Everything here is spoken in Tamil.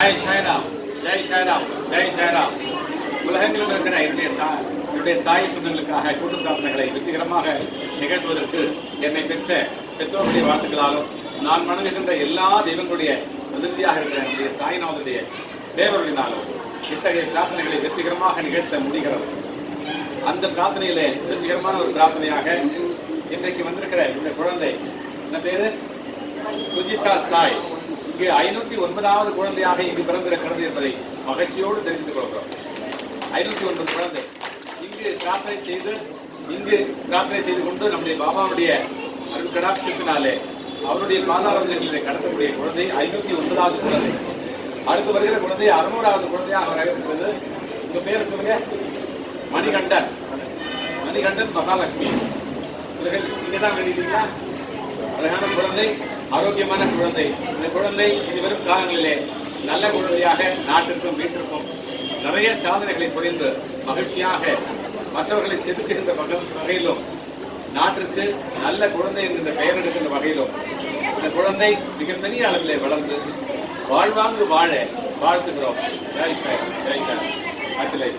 ஜெய் சாய்ராம் ஜெய் சாய்ராம் ஜெய் சாய்ராம் உலகங்களில் இருக்கிற என்னுடைய சா என்னுடைய சாய் சொந்தங்களுக்காக கூட்டு பிரார்த்தனைகளை வெற்றிகரமாக நிகழ்த்துவதற்கு என்னை பெற்ற பெற்றோருடைய வாழ்த்துக்களாலும் நான் மனதிருக்கின்ற எல்லா தெய்வங்களுடைய பிரதிநிதியாக இருக்கிற என்னுடைய சாய்நாதனுடைய தேவர்களினாலும் இத்தகைய பிரார்த்தனைகளை வெற்றிகரமாக நிகழ்த்த முடிகிறது. அந்த பிரார்த்தனையிலே வெற்றிகரமான ஒரு பிரார்த்தனையாக இன்றைக்கு வந்திருக்கிற என்னுடைய குழந்தை என்ன பேரு? சுஜிதா சாய். இங்கு ஐநூத்தி ஒன்பதாவது குழந்தையாக இங்கு பிறந்திருக்கிறது என்பதை மகிழ்ச்சியோடு தெரிவித்துக் கொள்கிறோம். ஐநூத்தி ஒன்பது குழந்தை. இங்கு பிரார்த்தனை செய்து இங்கு பிரார்த்தனை செய்து கொண்டு நம்முடைய பாபாவுடைய அருள் கடாட்சத்தினாலே அவருடைய பாதாரங்களை கடத்தக்கூடிய குழந்தை ஐநூத்தி ஒன்பதாவது குழந்தை. அடுத்து வருகிற குழந்தை அறுநூறாவது குழந்தையாக அவர் இருக்கிறது. உங்க பேர் சொல்லுங்க. மணிகண்டன். மணிகண்டன் மகாலட்சுமி. இவர்கள் இங்கதான் வெளியிட்டீங்களா அழகான குழந்தை ஆரோக்கியமான குழந்தை. இந்த குழந்தை இனிவரும் காலங்களிலே நல்ல குழந்தையாக நாட்டிற்கும் வீட்டிற்கும் நிறைய சாதனைகளை புரிந்து மகிழ்ச்சியாக மற்றவர்களை செதுக்குகின்ற வகையிலும் நாட்டிற்கு நல்ல குழந்தை என்கின்ற பெயர் எடுக்கின்ற வகையிலும் இந்த குழந்தை மிகப்பெரிய அளவிலே வளர்ந்து வாழ்வாங்கு வாழ வாழ்த்துகிறோம். ஜெய் சாய் ஜெய் சாய்